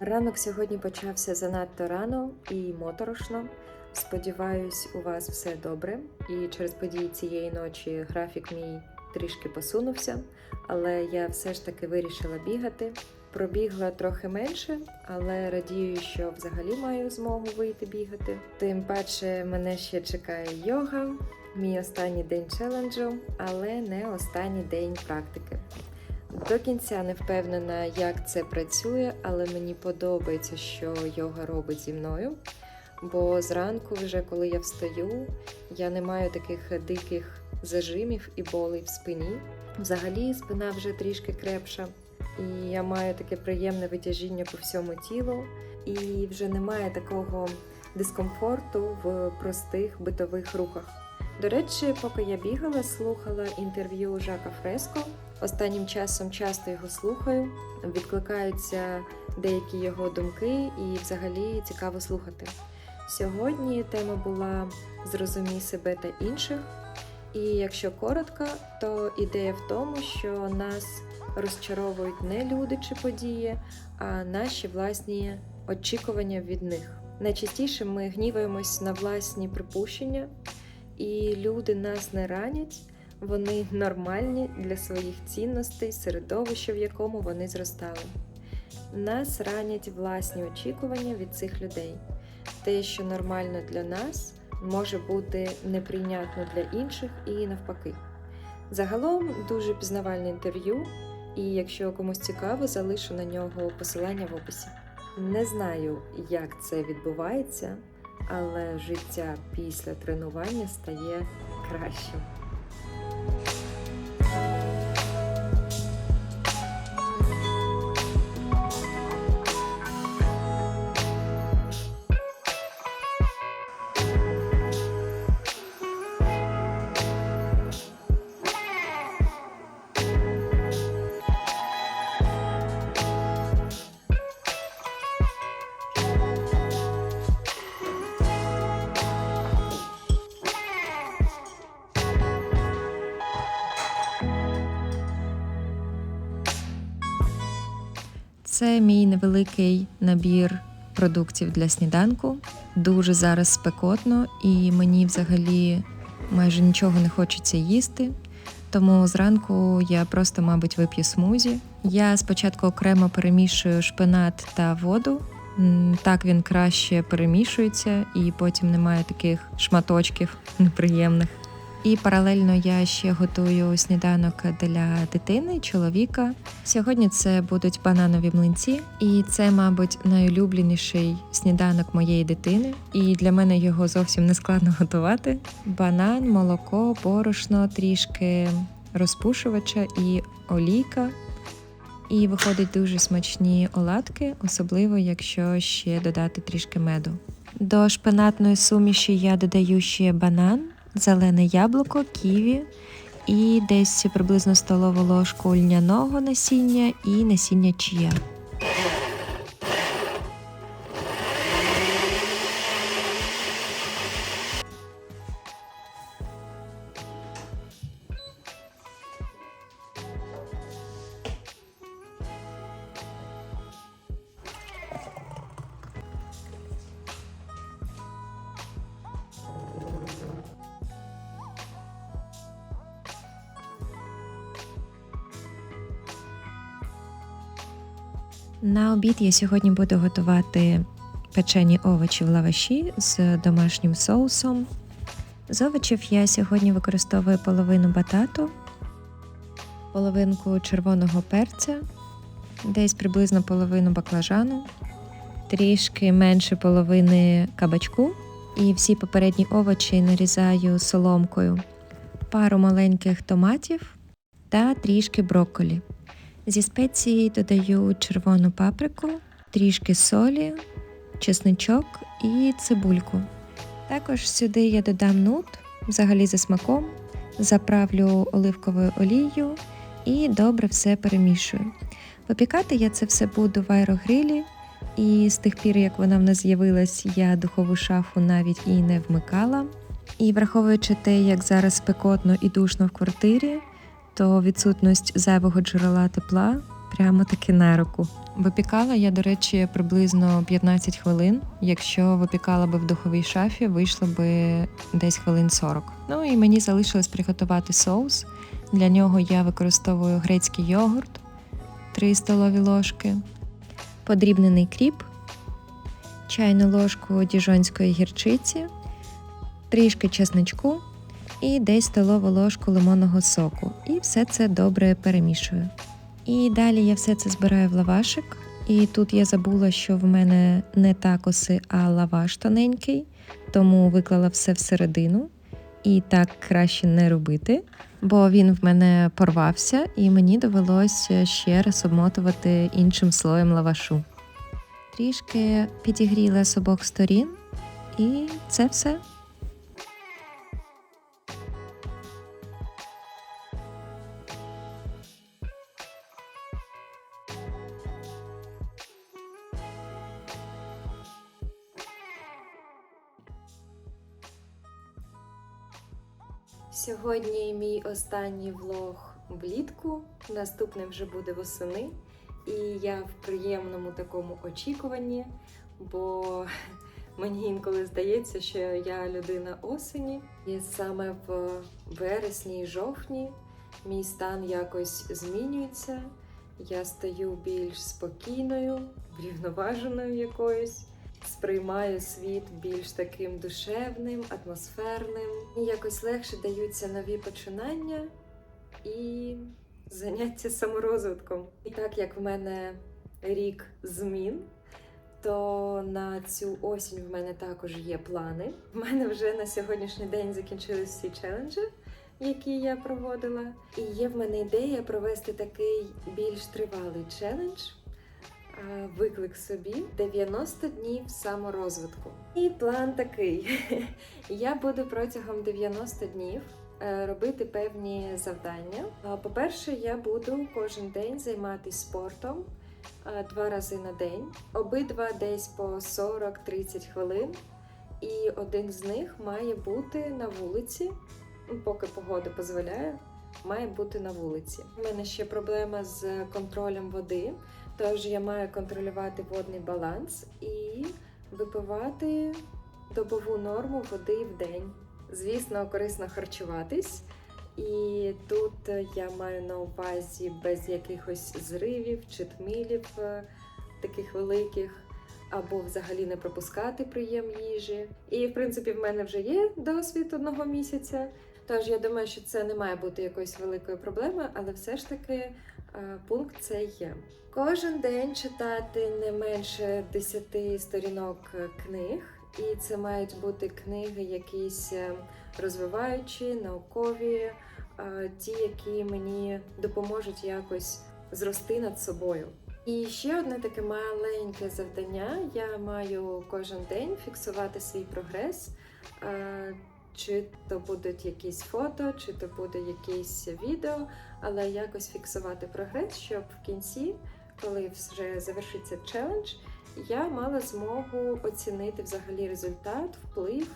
Ранок сьогодні почався занадто рано і моторошно. Сподіваюсь, у вас все добре. І через події цієї ночі графік мій трішки посунувся, але я все ж таки вирішила бігати. Пробігла трохи менше, але радію, що взагалі маю змогу вийти бігати. Тим паче мене ще чекає йога, мій останній день челенджу, але не останній день практики. До кінця не впевнена, як це працює, але мені подобається, що йога робить зі мною. Бо зранку, вже коли я встаю, я не маю таких диких зажимів і болей в спині. Взагалі, спина вже трішки крепша, і я маю таке приємне витяжіння по всьому тілу, і вже немає такого дискомфорту в простих битових рухах. До речі, поки я бігала, слухала інтерв'ю Жака Фреско. Останнім часом часто його слухаю, відкликаються деякі його думки, і взагалі цікаво слухати. Сьогодні тема була Зрозумій себе та інших. І якщо коротко, то ідея в тому, що нас розчаровують не люди чи події, а наші власні очікування від них. Найчастіше ми гніваємось на власні припущення, і люди нас не ранять. Вони нормальні для своїх цінностей, середовища, в якому вони зростали. Нас ранять власні очікування від цих людей. Те, що нормально для нас, може бути неприйнятно для інших і навпаки. Загалом дуже пізнавальне інтерв'ю, і якщо комусь цікаво, залишу на нього посилання в описі. Не знаю, як це відбувається, але життя після тренування стає кращим. Це мій невеликий набір продуктів для сніданку. Дуже зараз спекотно, і мені взагалі майже нічого не хочеться їсти. Тому зранку я просто, мабуть, вип'ю смузі. Я спочатку окремо перемішую шпинат та воду. Так він краще перемішується, і потім немає таких шматочків неприємних. І паралельно я ще готую сніданок для дитини, чоловіка. Сьогодні це будуть бананові млинці, і це, мабуть, найулюбленіший сніданок моєї дитини. І для мене його зовсім не складно готувати. Банан, молоко, борошно, трішки розпушувача і олійка. І виходять дуже смачні оладки, особливо якщо ще додати трішки меду. До шпинатної суміші я додаю ще банан, зелене яблуко, ківі і десь приблизно столову ложку льняного насіння і насіння чия. На обід я сьогодні буду готувати печені овочі в лаваші з домашнім соусом. З овочів я сьогодні використовую половину батату, половинку червоного перця, десь приблизно половину баклажану, трішки менше половини кабачку. І всі попередні овочі нарізаю соломкою, пару маленьких томатів та трішки брокколі. Зі спеції додаю червону паприку, трішки солі, чесничок і цибульку. Також сюди я додам нут, взагалі за смаком, заправлю оливковою олією і добре все перемішую. Випікати я це все буду в аерогрилі, і з тих пір, як вона в нас з'явилась, я духову шафу навіть і не вмикала. І враховуючи те, як зараз спекотно і душно в квартирі, то відсутність зайвого джерела тепла прямо таки на руку. Випікала я, до речі, приблизно 15 хвилин. Якщо випікала би в духовій шафі, вийшло би десь хвилин 40. Ну і мені залишилось приготувати соус. Для нього я використовую грецький йогурт 3 столові ложки, подрібнений кріп, чайну ложку діжонської гірчиці, трішки чесничку і десь столову ложку лимонного соку. І все це добре перемішую. І далі я все це збираю в лавашик. І тут я забула, що в мене не такоси, а лаваш тоненький, тому виклала все всередину. І так краще не робити, бо він в мене порвався, і мені довелося ще раз обмотувати іншим слоєм лавашу. Трішки підігріла з обох сторін, і це все. Сьогодні мій останній влог влітку. Наступний вже буде восени. І я в приємному такому очікуванні, бо мені інколи здається, що я людина осені. І саме в вересні і жовтні мій стан якось змінюється. Я стаю більш спокійною, врівноваженою якоюсь. Сприймаю світ більш таким душевним, атмосферним. І якось легше даються нові починання і заняття саморозвитком. І так як в мене рік змін, то на цю осінь в мене також є плани. В мене вже на сьогоднішній день закінчились всі челенджі, які я проводила. І є в мене ідея провести такий більш тривалий челендж. А, Виклик собі 90 днів саморозвитку. І план такий: я буду протягом 90 днів е, робити певні завдання. По-перше, я буду кожен день займатися спортом е, два рази на день, обидва десь по 40-30 хвилин. І один з них має бути на вулиці, ну, поки погода дозволяє, має бути на вулиці. У мене ще проблема з контролем води, тож я маю контролювати водний баланс і випивати добову норму води в день. Звісно, корисно харчуватись. І тут я маю на увазі без якихось зривів чи тмілів е, таких великих, або взагалі не пропускати прийом їжі. І в принципі, в мене вже є досвід одного місяця. Тож я думаю, що це не має бути якоюсь великою проблемою, але все ж таки пункт це є. Кожен день читати не менше 10 сторінок е, книг, і це мають бути книги якісь е, розвиваючі, наукові, е, ті, які мені допоможуть якось зрости над собою. І ще одне таке маленьке завдання. Я маю кожен день фіксувати свій прогрес. Чи то будуть якісь фото, чи то буде якесь відео, але якось фіксувати прогрес, щоб в кінці, коли вже завершиться челендж, я мала змогу оцінити взагалі результат, вплив,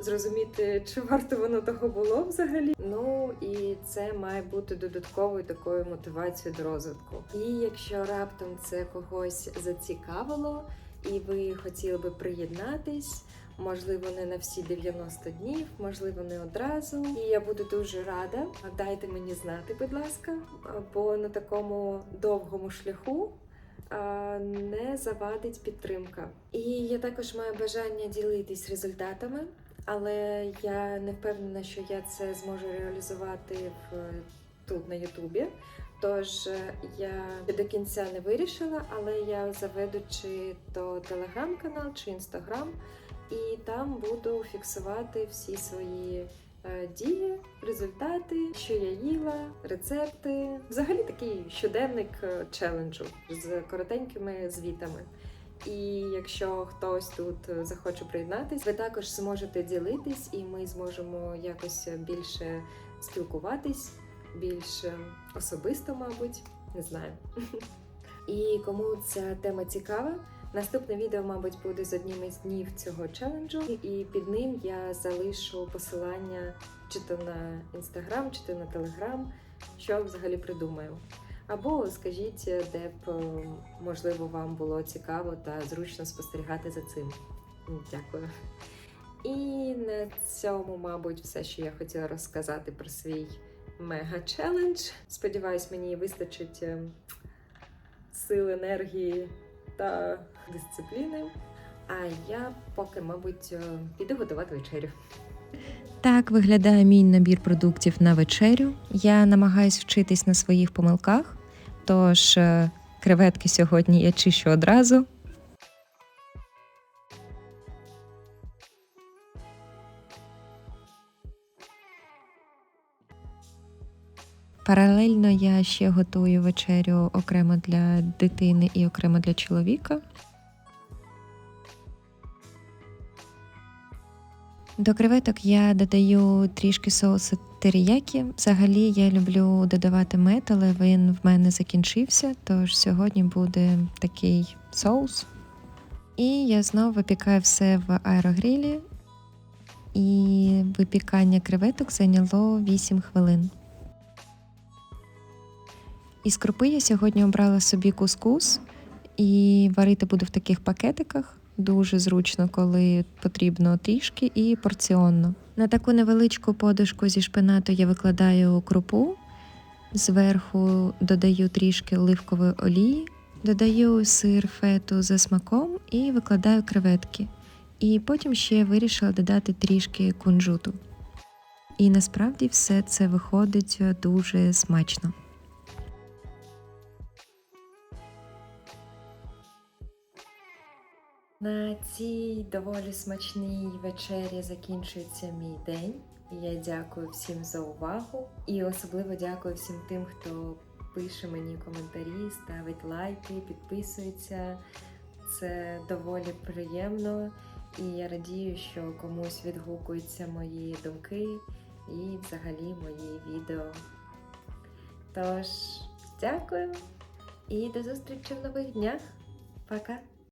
зрозуміти, чи варто воно того було взагалі. Ну і це має бути додатковою такою мотивацією до розвитку. І якщо раптом це когось зацікавило, і ви хотіли би приєднатись. Можливо, не на всі 90 днів, можливо, не одразу. І я буду дуже рада. Дайте мені знати, будь ласка, бо на такому довгому шляху не завадить підтримка. І я також маю бажання ділитись результатами, але я не впевнена, що я це зможу реалізувати в тут на Ютубі. Тож е, я до кінця не вирішила, але я заведу чи то телеграм-канал, чи інстаграм, і там буду фіксувати всі свої е, дії, результати, що я їла, рецепти. Взагалі такий щоденник е, челенджу з коротенькими звітами. І якщо хтось тут захоче приєднатись, ви також зможете ділитись, і ми зможемо якось більше спілкуватись, більш е, особисто, мабуть, не знаю. І кому ця тема цікава, наступне відео, мабуть, буде з одним із днів цього челенджу, і під ним я залишу посилання чи то на інстаграм, чи то на телеграм, що взагалі придумаю. Або скажіть, де б е, можливо вам було цікаво та зручно спостерігати за цим. Дякую. І на цьому, мабуть, все, що я хотіла розказати про свій мега-челендж. Сподіваюсь, мені вистачить е, сил, енергії та дисципліни. А я поки, мабуть, е, піду готувати вечерю. Так виглядає мій набір продуктів на вечерю. Я намагаюсь вчитись на своїх помилках, тож е, креветки сьогодні я чищу одразу. Паралельно я ще готую вечерю окремо для дитини і окремо для чоловіка. До креветок я додаю трішки соусу теріякі. Взагалі я люблю додавати мед, але він в мене закінчився, тож сьогодні буде такий соус. І я знову випікаю все в аерогрілі. І випікання креветок зайняло 8 хвилин. Із крупи я сьогодні обрала собі кускус і варити буду в таких пакетиках. Дуже зручно, коли потрібно трішки і порціонно. На таку невеличку подушку зі шпинату я викладаю крупу, зверху додаю трішки оливкової олії, додаю сир фету за смаком і викладаю креветки. І потім ще вирішила додати трішки кунжуту. І насправді все це виходить дуже смачно. На цій доволі смачній вечері закінчується мій день. Я дякую всім за увагу і особливо дякую всім тим, хто пише мені коментарі, ставить лайки, підписується. Це доволі приємно, і я радію, що комусь відгукуються мої думки і взагалі мої відео. Тож, дякую і до зустрічі в нових днях. Пока!